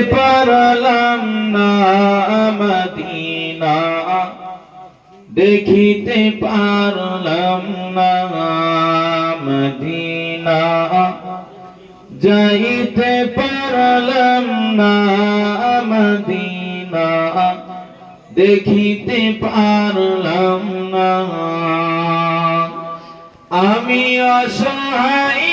পারলাম না মদিনা। দেখিতে পারলাম না মদিনা। যাইতে পারলাম না মদিনা। দেখিতে পারলাম না। আমি অসহায়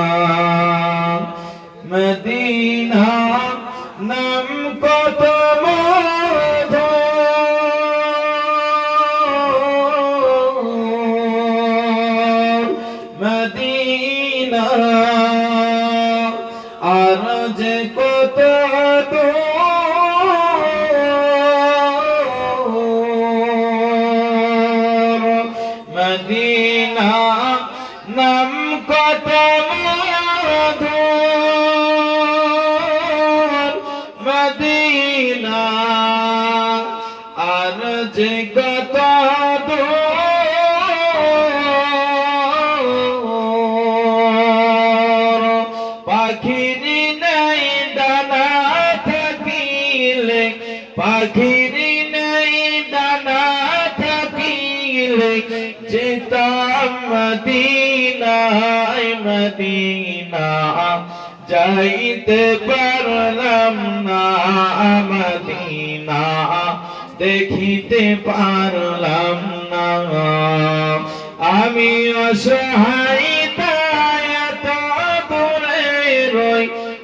মদিনা। আর যে কত মদিনা নাম কত মদিনা। আর যে কত পাখিরি নাই ডানা থাকিলে, পাখিরি নাই ডানা থাকিলে, যেতাম মদিনায় মদিনা, যাইতে পারলাম না মদিনা, দেখিতে পারলাম না। আমি অসহায়